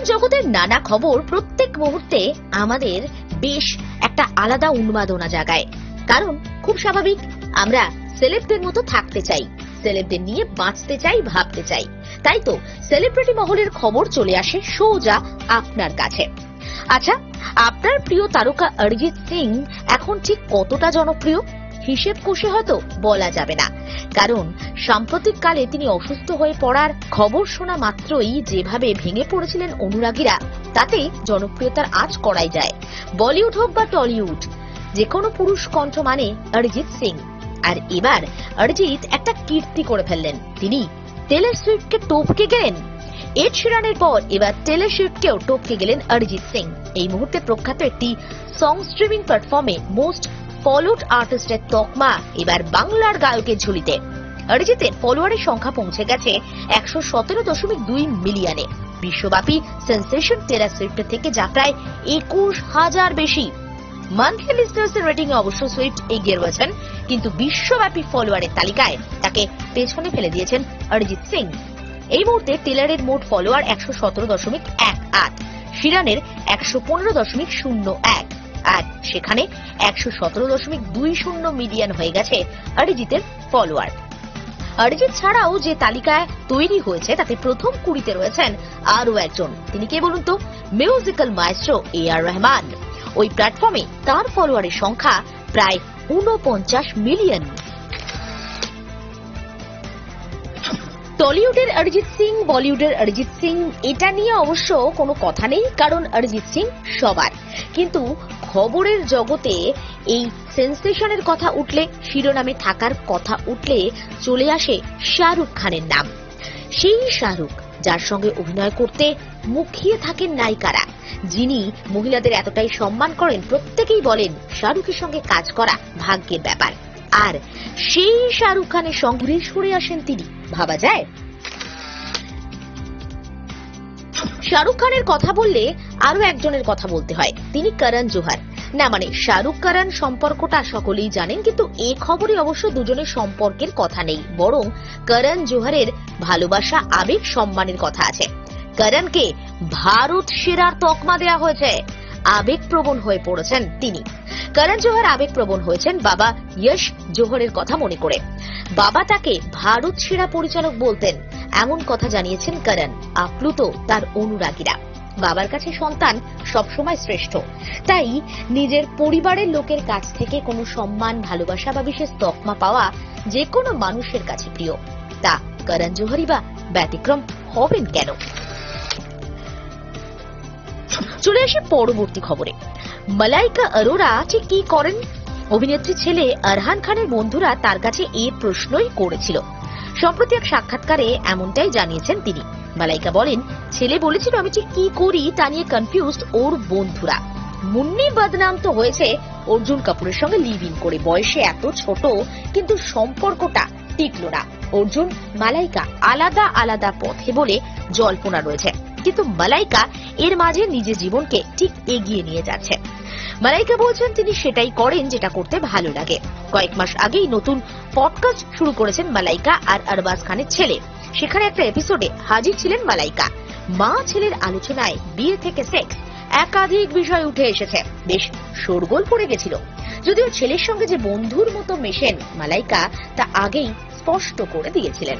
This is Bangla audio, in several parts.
বিনোদন জগতের নানা খবর প্রত্যেক মুহূর্তে আমাদের বেশ একটা আলাদা উন্মাদনা জাগায়। কারণ খুব স্বাভাবিক, আমরা সেলেবদের মতো থাকতে চাই সেলেবদের নিয়ে বাঁচতে চাই, ভাবতে চাই। তাই তো সেলিব্রিটি মহলের খবর চলে আসে সোজা আপনার কাছে। আচ্ছা আপনার প্রিয় তারকা অরিজিৎ সিং এখন ঠিক কতটা জনপ্রিয়? হিসেব কষে হয়তো বলা যাবে না। কারণ সাম্প্রতিক কালে তিনি অসুস্থ হয়ে পড়ার খবর শোনা মাত্রই যেভাবে ভেঙে পড়েছিলেন অনুরাগীরা, তাতে জনপ্রিয়তার আজ করাই যায়। বলিউড হোক বা টলিউড যে কোনো পুরুষ কণ্ঠ মানে অরিজিৎ সিং। আর এবার অরিজিৎ একটা কীর্তি করে ফেললেন। তিনি টেলর সুইফটকে টপকে গেলেন। এড শিরানের পর এবার টেলর সুইফটকেও টপকে গেলেন অরিজিৎ সিং। এই মুহূর্তে প্রখ্যাত একটি সং স্ট্রিমিং প্ল্যাটফর্মে মোস্ট ফলোড আর্টিস্টের তকমা এবার বাংলার গায়কের ঝুলিতে। অরিজিতের ফলোয়ারের সংখ্যা পৌঁছে গেছে একশো সতেরো দশমিক দুই মিলিয়নে। বিশ্বব্যাপী সেন্সেশন টেলর সুইফটের থেকে যা প্রায় একুশ হাজার বেশি। মান্থলি লিস্টার্স এর রেটিং অবশ্য সুইফট এগিয়ে রয়েছেন, কিন্তু বিশ্বব্যাপী ফলোয়ারের তালিকায় তাকে পেছনে ফেলে দিয়েছেন অরিজিৎ সিং। এই মুহূর্তে টেলারের মোট ফলোয়ার একশো সতেরো দশমিক এক আট শিরানের একশো পনেরো দশমিক শূন্য এক। আর সেখানে একশো সতেরো দশমিক দুই শূন্য মিলিয়ন হয়ে গেছে অরিজিতের ফলোয়ার অরিজিৎ ছাড়াও যে তালিকায় তৈরি হয়েছে, তাতে প্রথম কুড়িতে রয়েছেন আরও একজন। তিনি কে বলুন তো? মিউজিক্যাল মাইস্ট্রো এ আর রহমান ওই প্ল্যাটফর্মে তার ফলোয়ারের সংখ্যা প্রায় উনপঞ্চাশ মিলিয়ন। টলিউডের অরিজিৎ সিং, বলিউডের অরিজিৎ সিং, এটা নিয়ে অবশ্য কোনো কথা নেই, কারণ অরিজিৎ সিং সবার। কিন্তু খবরের জগতে এই সেন্সেশনের কথা উঠলে, শিরোনামে থাকার কথা উঠলে চলে আসে শাহরুখ খানের নাম। সেই শাহরুখ, যার সঙ্গে অভিনয় করতে মুখিয়ে থাকেন নায়িকারা, যিনি মহিলাদের এতটাই সম্মান করেন, প্রত্যেকেই বলেন শাহরুখের সঙ্গে কাজ করা ভাগ্যের ব্যাপার। আর সেই শাহরুখ খানের সঙ্গে সরে আসেন তিনি, ভাবা যায়? শাহরুখ খানের কথা বললে আরও একজনের কথা বলতে হয়, তিনি করণ জোহার। না মানে শাহরুখ করণ সম্পর্কটা সকলেই জানেন, কিন্তু এ খবরে অবশ্য দুজনের সম্পর্কের কথা নেই, বরং করণ জোহারের ভালোবাসা, আবেগ, সম্মানের কথা আছে। করণকে ভারত সেরার তকমা দেয়া হয়েছে, আবেগপ্রবণ হয়ে পড়েছেন তিনি। করণ জোহর আবেগপ্রবণ হয়েছেন বাবা যশ জোহরের কথা মনে করে। বাবা তাকে ভারত সেরা পরিচালক বলতেন, এমন কথা জানিয়েছেন করণ, আপ্লুত তার অনুরাগীরা। বাবার কাছে সন্তান সবসময় শ্রেষ্ঠ। তাই নিজের পরিবারের লোকের কাছ থেকে কোনো সম্মান, ভালোবাসা বা বিশেষ তকমা পাওয়া যে কোনো মানুষের কাছে প্রিয়। তা করণ জোহরই বা ব্যতিক্রম হবেন কেন? চলে আসি পরবর্তী খবরে। মালাইকা অরোরা ঠিক কি করেন? অভিনেত্রী ছেলে আরহান খানের বন্ধুরা তার কাছে এই প্রশ্নই করেছিল। সম্প্রতি এক সাক্ষাৎকারে এমনটাই জানিয়েছেন তিনি। মালাইকা বলেন, ছেলে বলেছিল আমি ঠিক কি করি তা নিয়ে কনফিউজড ওর বন্ধুরা। মুন্নি বদনাম তো হয়েছে অর্জুন কাপুরের সঙ্গে লিভ ইন করে। বয়সে এত ছোট, কিন্তু সম্পর্কটা টিকলো না। অর্জুন মালাইকা আলাদা আলাদা পথে বলে জল্পনা রয়েছে। কিন্তু মালাইকা এর মাঝে নিজের জীবনকে ঠিক এগিয়ে নিয়ে যাচ্ছে। মালাইকা বলছেন, তিনি সেটাই করেন যেটা করতে ভালো লাগে। কয়েক মাস আগেই নতুন পডকাস্ট শুরু করেছেন মালাইকা আর আরবাজ খানের ছেলে। সেখানে একটা এপিসোডে হাজির ছিলেন মালাইকা। মা ছেলের আলোচনায় বিয়ে থেকে সেক্স একাধিক বিষয় উঠে এসেছে। বেশ শোরগোল পড়ে গেছিল। যদিও ছেলের সঙ্গে যে বন্ধুর মতো মেশেন মালাইকা, তা আগেই স্পষ্ট করে দিয়েছিলেন।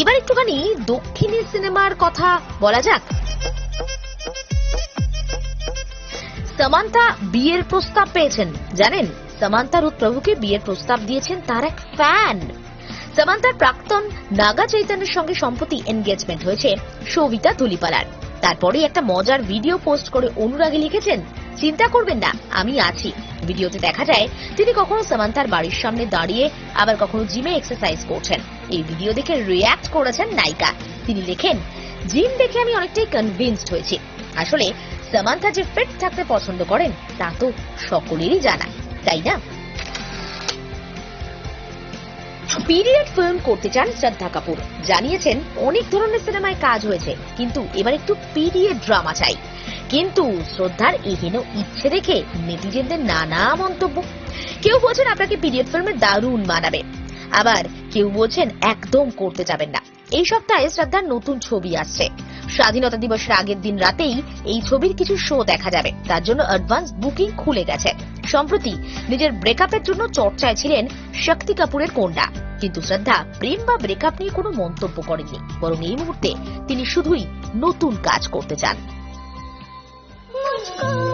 এবার একটুখানি দক্ষিণী সিনেমার কথা বলা যাক। সামান্তা বিয়ের প্রস্তাব পেয়েছেন, জানেন? সামান্তা রুত প্রভুকে বিয়ের প্রস্তাব দিয়েছেন তার এক ফ্যান। সামান্তার প্রাক্তন নাগা চৈতন্যের সঙ্গে সম্প্রতি এনগেজমেন্ট হয়েছে সবিতা ধুলিপালার তারপরে একটা মজার ভিডিও পোস্ট করে অনুরাগে লিখেছেন চিন্তা করবেন না, আমি আছি। ভিডিওতে দেখা যায়, তিনি কখনো সামান্তার বাড়ির সামনে দাঁড়িয়ে আবার কখনো জিমে এক্সারসাইজ করছেন। এই ভিডিও দেখে রিয়্যাক্ট করেছেন নায়িকা। তিনি লেখেন, জিম দেখে আমি অনেকটাই কনভিন্সড হয়েছি। আসলে সামান্থা যে ফিট থাকতে পছন্দ করেন, তা তো সকলেরই জানা, তাই না? পিরিয়ড ফিল্ম করতে চান শ্রদ্ধা কাপুর। জানিয়েছেন, অনেক ধরনের সিনেমায় কাজ হয়েছে, কিন্তু এবার একটু পিরিয়ড ড্রামা চাই। কিন্তু শ্রদ্ধার এহেন ইচ্ছে দেখে নেটিজেনদের নানা মন্তব্য। কেউ বলছেন আপনাকে পিরিয়ড ফিল্মে দারুণ মানাবে। আবার কেউ বলছেন একদম করতে যাবেন না। এই সপ্তাহে শ্রদ্ধার নতুন ছবি আসছে। স্বাধীনতা দিবসের আগের দিন রাতেই এই ছবির কিছু শো দেখা যাবে। তার জন্য অ্যাডভান্স বুকিং খুলে গেছে। সম্প্রতি নিজের ব্রেকআপের জন্য চর্চায় ছিলেন শক্তি কাপুরের কন্যা। কিন্তু শ্রদ্ধা প্রেম বা ব্রেকআপ নিয়ে কোনো মন্তব্য করেননি। বরং এই মুহূর্তে তিনি শুধুই নতুন কাজ করতে চান। Oh.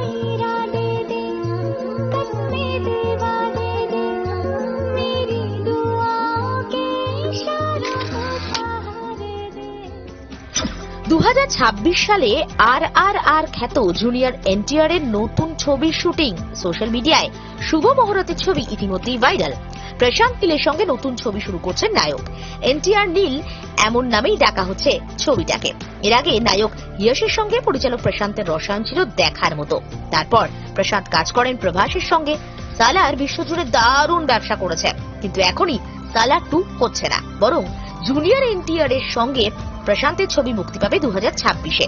সালে আর আর আর খ্যাত জুনিয়র এনটিআর এর নতুন ছবির শুটিং সোশ্যাল মিডিয়ায় শুভ মহরতের ছবি ইতিমধ্যেই ভাইরাল। প্রশান্ত নীলের সঙ্গে নতুন ছবি শুরু করছেন নায়ক। এনটিআর নীল এমন নামেই ডাকা হচ্ছে ছবিটাকে। এর আগে নায়ক ইয়শের সঙ্গে পরিচালক প্রশান্তের রসায়ন ছিল দেখার মতো। তারপর প্রশান্ত কাজ করেন প্রভাসের সঙ্গে। সালার বিশ্বজুড়ে দারুণ ব্যবসা করেছে। কিন্তু এখনই সালার টু হচ্ছে না। বরং জুনিয়র এনটিআর এর সঙ্গে প্রশান্তের ছবি মুক্তি পাবে দু ছাব্বিশে।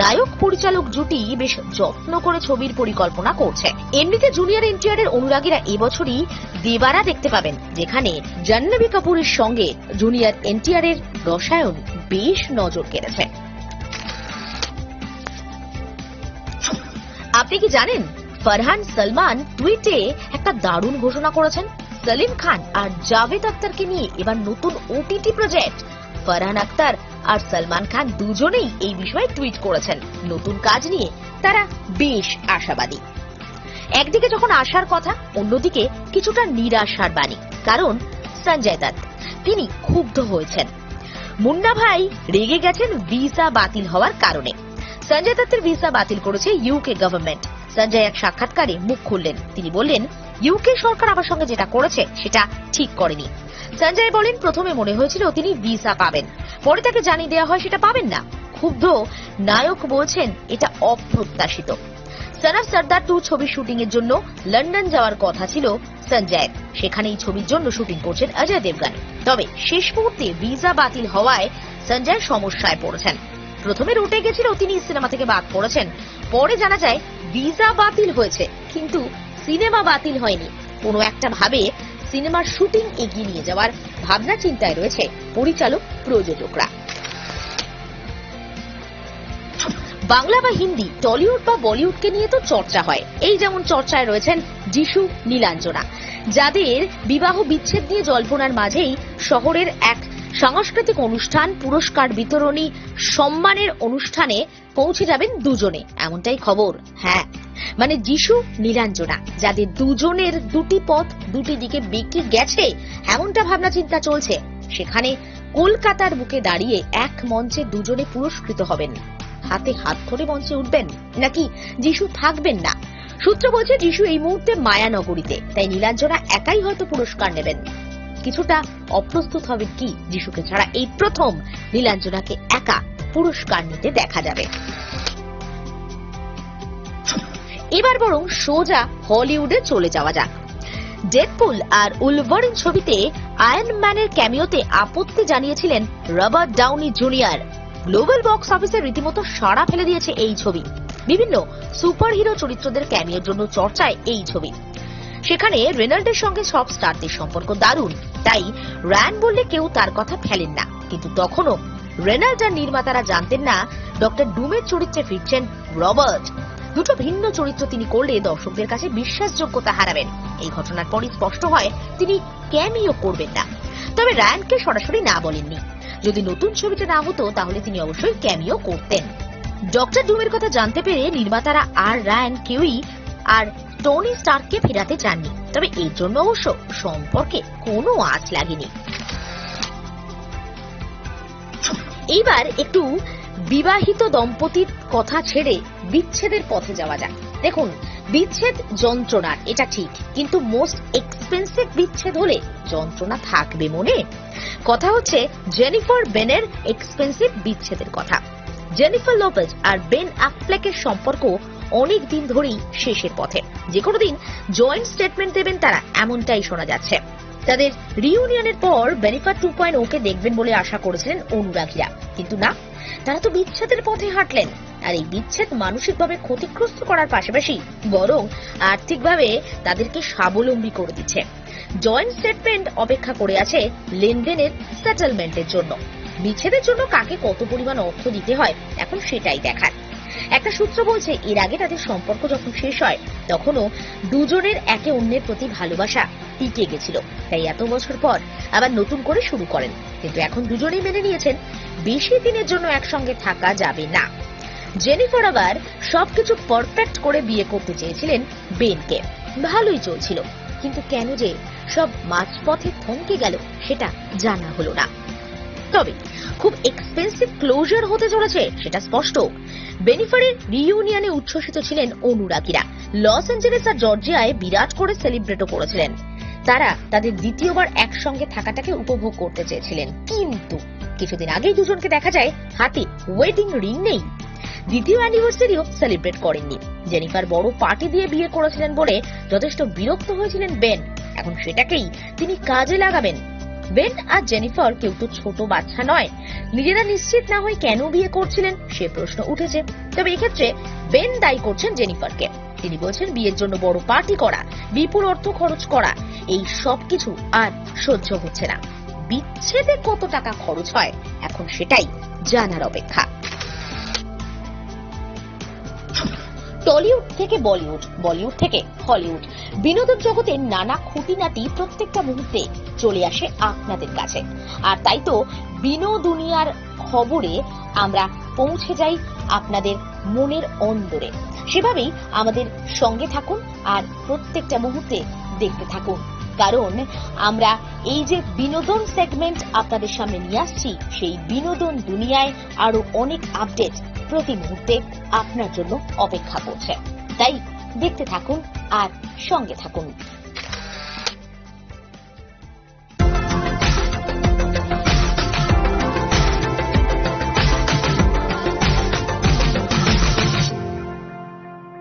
নায়ক, পরিচালক জুটি বেশ যত্ন করে ছবির পরিকল্পনা করছে। এমনিতে জুনিয়র এনটিআর এর অনুরাগীরা এবছরই দেবারা দেখতে পাবেন, যেখানে জাহ্নবী কাপুরের সঙ্গে জুনিয়র এনটিআর এর রসায়ন বেশ নজর কেড়েছে। আপনি কি জানেন, ফারহান সলমান টুইটে একটা দারুণ ঘোষণা করেছেন? সলিম খান আর জাভেদ আক্তারকে নিয়ে এবার নতুন ওটিটি প্রজেক্ট। ফারহান আক্তার আর সলমান খান দুজনেই এই বিষয়ে টুইট করেছেন। নতুন কাজ নিয়ে তারা বেশ আশাবাদী। একদিকে যখন আশার কথা, অন্যদিকে কিছুটা নিরাশার বাণী। কারণ সঞ্জয় দত্ত, তিনি ক্ষুব্ধ হয়েছেন। মুন্না ভাই রেগে গেছেন ভিসা বাতিল হওয়ার কারণে। সঞ্জয় দত্তের ভিসা বাতিল করেছে ইউকে গভর্নমেন্ট। সঞ্জয় এক সাক্ষাৎকারে মুখ খুললেন। তিনি বললেন ইউকে সরকার আমার সঙ্গে যেটা করেছে, সেটা ঠিক করেনি। সঞ্জয় বলেন, প্রথমে মনে হয়েছিল তিনি ভিসা পাবেন। পরে তাকে জানিয়ে দেওয়া হয়, সেটা পাবেন না। ক্ষুব্ধ নায়ক বলছেন, এটা অপ্রত্যাশিত। সনফ সর্দার টু ছবির শুটিং এর জন্য লন্ডন যাওয়ার কথা ছিল সঞ্জয়ের সেখানে এই ছবির জন্য শুটিং করছেন অজয় দেবগান। তবে শেষ মুহূর্তে ভিসা বাতিল হওয়ায় সঞ্জয় সমস্যায় পড়েছেন। প্রথমে রুটে গেছিল, তিনি সিনেমা থেকে বাদ পড়েছেন। পরে জানা যায় ভিসা বাতিল হয়েছে। কিন্তু সিনেমা বাতিল হয়নি। কোনো একটা ভাবে সিনেমার শুটিং এগিয়ে নিয়ে যাওয়ার ভাবনা চিন্তায় রয়েছে পরিচালক, প্রযোজকরা। বাংলা বা হিন্দি, টলিউড বা বলিউডকে নিয়ে তো চর্চা হয়। এই যেমন চর্চায় রয়েছেন যিশু নীলাঞ্জনা, যাদের বিবাহ বিচ্ছেদ নিয়ে জল্পনার মাঝেই শহরের এক সাংস্কৃতিক অনুষ্ঠান পুরস্কার বিতরণী সম্মানের অনুষ্ঠানে পৌঁছে যাবেন দুজনে। এমনটাই খবর। হ্যাঁ মানে যিশু, নীলাঞ্জনা, যাদের দুজনের দুটি পথ, দুটি দিকে বেঁকে গেছে, এমনটা ভাবনা চিন্তা চলছে। সেখানে কলকাতার বুকে দাঁড়িয়ে এক মঞ্চে দুজনে পুরস্কৃত হবেন। হাতে হাত ধরে মঞ্চে উঠবেন? নাকি যিশু থাকবেন না? সূত্র বলছে যিশু এই মুহূর্তে মায়ানগরীতে, তাই নীলাঞ্জনা একাই হয়তো পুরস্কার নেবেন। কিছুটা অপ্রস্তুত হবে কি যিশুকে ছাড়া? এই প্রথম নীলাঞ্জনাকে একা পুরস্কার নিতে দেখা যাবে। এবার বরং সোজা হলিউডে চলে যাওয়া যাক। ডেডপুল আর উলভারিন ছবিতে আয়রন ম্যানের ক্যামিওতে আপত্তি জানিয়েছিলেন Robert Downey junior. Global box অফিসে রীতিমতো সাড়া ফেলে দিয়েছে এই ছবি। বিভিন্ন সুপারহিরো চরিত্রদের ক্যামিওর জন্য চর্চায় এই ছবি। সেখানে রেনাল্ডের সঙ্গে সব স্টারদের সম্পর্ক দারুণ। তাই র্যান বললে কেউ তার কথা ফেলেন না। কিন্তু তখনও রেনাল্ড আর নির্মাতারা জানতেন না, ডক্টর ডুমের চরিত্রে ফিরছেন রবার্ট। দুটো ভিন্ন চরিত্র তিনি করলে দর্শকদের কাছে বিশ্বাসযোগ্যতা হারাবেন। এই ঘটনার পরই স্পষ্ট হয়, তিনি ক্যামিও করবেন না। তবে র্যানকে সরাসরি না বলেননি। যদি নতুন ছবিটা না হতো, তাহলে তিনি অবশ্যই ক্যামিও করতেন। ডক্টর ডুমের কথা জানতে পেরে নির্মাতারা আর র্যান কেউই আর টনি স্টারকে ফেরাতে চাননি। তবে এর জন্য অবশ্য সম্পর্কে কোনো আঁচ লাগেনি। এইবার একটু বিবাহিত দম্পতির কথা ছেড়ে বিচ্ছেদের পথে যাওয়া যাক। দেখুন, বিচ্ছেদ যন্ত্রণার, এটা ঠিক, কিন্তু মোস্ট এক্সপেন্সিভ বিচ্ছেদ হলে যন্ত্রণা থাকবে মনে। কথা হচ্ছে জেনিফার বেনের এক্সপেন্সিভ বিচ্ছেদের কথা। জেনিফার লোপেজ আর বেন অ্যাফ্লেকের সম্পর্ক অনেক দিন ধরেই শেষের পথে। যে কোনো দিন জয়েন্ট স্টেটমেন্ট দেবেন তারা, এমনটাই শোনা যাচ্ছে। তাদের রিউনিয়নের পর বেনিফার টু পয়েন্ট ওকে দেখবেন বলে আশা করেছিলেন অনুরাগীরা। কিন্তু না তারা তো বিচ্ছেদের পথে হাঁটলেন। আর এই বিচ্ছেদ মানসিকভাবে ক্ষতিগ্রস্ত করার পাশাপাশি বরং আর্থিকভাবে তাদেরকে স্বাবলম্বী করে দিচ্ছে। জয়েন্ট স্টেটমেন্ট অপেক্ষা করে আছে লেনদেনের সেটেলমেন্টের জন্য। বিচ্ছেদের জন্য কাকে কত পরিমাণ অর্থ দিতে হয়, এখন সেটাই দেখার। একটা সূত্র বলছে, এর আগে তাদের সম্পর্ক যখন শেষ হয়, তখনও দুজনের একে অন্যের প্রতি ভালোবাসা টিকে গেছিল। তাই এত বছর পর আবার নতুন করে শুরু করেন। কিন্তু এখন দুজনেই মেনে নিয়েছেন, বেশি দিনের জন্য একসঙ্গে থাকা যাবে না। জেনিফার আবার সবকিছু পারফেক্ট করে বিয়ে করতে চেয়েছিলেন বেনকে। ভালোই চলছিল। কিন্তু কেন যে সব মাঝপথে থমকে গেল, সেটা জানা হলো না। তবে খুব এক্সপেন্সিভ ক্লোজার হতে চলেছে, সেটা স্পষ্ট। বেনিফারের রিইউনিয়নে উচ্ছ্বসিত ছিলেন অনুরাগীরা। লস অ্যাঞ্জেলেস আর জর্জিয়ায় বিরাট করে সেলিব্রেটও করেছিলেন। তারা তাদের দ্বিতীয়বার একসঙ্গে থাকাটাকে উপভোগ করতে চেয়েছিলেন। কিন্তু কিছুদিন আগেই দুজনকে দেখা যায়, হাতে ওয়েডিং রিং নেই। দ্বিতীয় অ্যানিভার্সারিও সেলিব্রেট করেননি। জেনিফার বড় পার্টি দিয়ে বিয়ে করেছিলেন বলে যথেষ্ট বিরক্ত হয়েছিলেন বেন এখন সেটাকেই তিনি কাজে লাগাবেন। বেন আর জেনিফার কেউ তো ছোট বাচ্চা নয়। নিজেরা নিশ্চিত না হয়ে কেন বিয়ে করছিলেন, সে প্রশ্ন উঠেছে। তবে এক্ষেত্রে বেন দায়ী করছেন জেনিফারকে। তিনি বলছেন, বিয়ের জন্য বড় পার্টি করা, বিপুল অর্থ খরচ করা, এই সব কিছু আর সহ্য হচ্ছে না। বিচ্ছেদে কত টাকা খরচ হয়, এখন সেটাই জানার অপেক্ষা। টলিউড থেকে বলিউড বলিউড থেকে হলিউড। বিনোদন জগতের নানা খুঁটিনাটি প্রত্যেকটা মুহূর্তে চলে আসে আপনাদের কাছে। আর তাই তো বিনোদুনিয়ার খবরে আমরা পৌঁছে যাই আপনাদের মনের অন্দরে। সেভাবেই আমাদের সঙ্গে থাকুন আর প্রত্যেকটা মুহূর্তে দেখতে থাকুন। কারণ আমরা এই যে বিনোদন সেগমেন্ট আপনাদের সামনে নিয়ে আসছি, সেই বিনোদন দুনিয়ায় আরও অনেক আপডেট প্রতি মুহূর্তে আপনার জন্য অপেক্ষা করছে। তাই দেখতে থাকুন আর সঙ্গে থাকুন।